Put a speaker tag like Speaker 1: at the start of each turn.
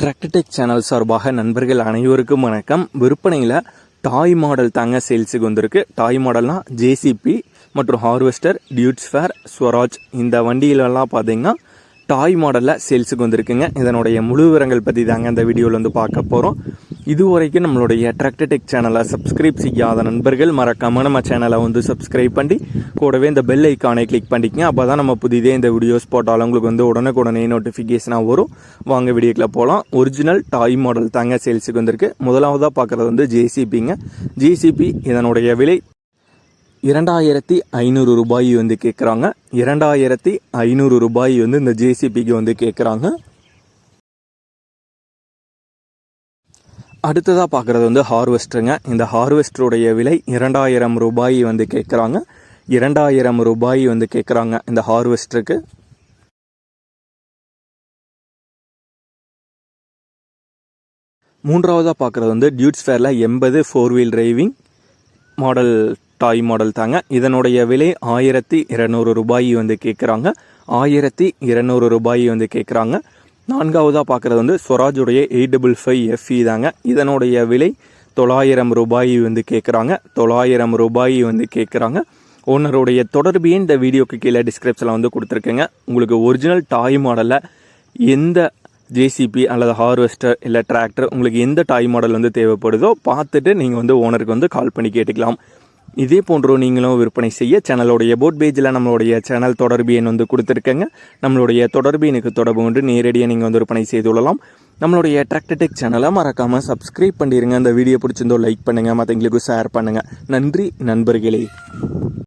Speaker 1: Tractor Tech channel சார்பாக நண்பர்கள் அனைவருக்கும் வணக்கம். விற்பனையில் டாய் மாடல் தாங்க சேல்ஸுக்கு வந்திருக்கு. டாய் மாடல்னால் ஜேசிபி மற்றும் ஹார்வெஸ்டர் டியூட்ஸ் ஃபேர் ஸ்வராஜ் இந்த வண்டியிலலாம் பார்த்தீங்கன்னா டாய் மாடலில் சேல்ஸுக்கு வந்திருக்குங்க. இதனுடைய முழு விவரங்கள் பற்றி தாங்க இந்த வீடியோவில் வந்து பார்க்க போகிறோம் இதுவரைக்கும் நம்மளுடைய டிராக்டர்டெக் சேனலை சப்ஸ்கிரைப் செய்யாத நண்பர்கள் மறக்காமல் நம்ம சேனலை வந்து சப்ஸ்கிரைப் பண்ணி கூடவே இந்த பெல் ஐக்கானை கிளிக் பண்ணிக்கங்க. அப்போ தான் நம்ம புதிதே இந்த வீடியோஸ் போட்டாலும் உங்களுக்கு வந்து உடனுக்குடனே நோட்டிஃபிகேஷனாக வரும். வாங்க வீடியோக்கில் போகலாம் ஒரிஜினல் டாய் மாடல் தாங்க சேல்ஸுக்கு வந்திருக்கு. முதலாவதாக பார்க்குறது வந்து ஜேசிபிங்க ஜேசிபி இதனுடைய விலை இரண்டாயிரத்தி ஐநூறு ரூபாய் வந்து கேட்குறாங்க இரண்டாயிரத்தி ஐநூறு ரூபாய் வந்து இந்த ஜேசிபிக்கு வந்து கேட்குறாங்க அடுத்ததாக பார்க்குறது வந்து ஹார்வெஸ்டருங்க இந்த ஹார்வெஸ்டருடைய விலை இரண்டாயிரம் ரூபாய் வந்து கேட்குறாங்க இரண்டாயிரம் ரூபாய் வந்து கேட்குறாங்க இந்த ஹார்வெஸ்டருக்கு. மூன்றாவதாக பார்க்குறது வந்து டியூட்ஸ் ஃபேரில் எண்பது four wheel driving model toy model தாங்க. இதனுடைய விலை ஆயிரத்தி இரநூறு ரூபாய் வந்து கேட்குறாங்க ஆயிரத்தி இரநூறு ரூபாய் வந்து கேட்குறாங்க நான்காவதாக பார்க்குறது வந்து ஸ்வராஜுடைய எயிட் டபுள் ஃபைவ் எஃப்இ தாங்க. இதனுடைய விலை தொள்ளாயிரம் ரூபாய் வந்து கேட்குறாங்க தொள்ளாயிரம் ரூபாய் வந்து கேட்குறாங்க ஓனருடைய தொடர்பு இந்த வீடியோக்கு கீழே டிஸ்கிரிப்ஷனில் வந்து கொடுத்துருக்கேங்க. உங்களுக்கு ஒரிஜினல் டாய் மாடலில் எந்த ஜேசிபி அல்லது ஹார்வெஸ்டர் இல்லை டிராக்டர் உங்களுக்கு எந்த டாய் மாடல் வந்து தேவைப்படுதோ பார்த்துட்டு நீங்கள் வந்து ஓனருக்கு வந்து கால் பண்ணி கேட்டுக்கலாம். இதே போன்றோ நீங்களும் விற்பனை செய்ய சேனலோடைய போட் பேஜில் நம்மளுடைய சேனல் தொடர்பு எண் வந்து கொடுத்துருக்கேங்க. நம்மளுடைய தொடர்பு எனக்கு தொடர்பு கொண்டு நேரடியாக நீங்கள் வந்து விற்பனை செய்து கொள்ளலாம். நம்மளுடைய டிராக்டர்டெக் சேனலை மறக்காமல் சப்ஸ்கிரைப் பண்ணிடுங்க அந்த வீடியோ பிடிச்சிருந்தோ லைக் பண்ணுங்கள் மற்றவங்களுக்கு ஷேர் பண்ணுங்கள் நன்றி நண்பர்களே.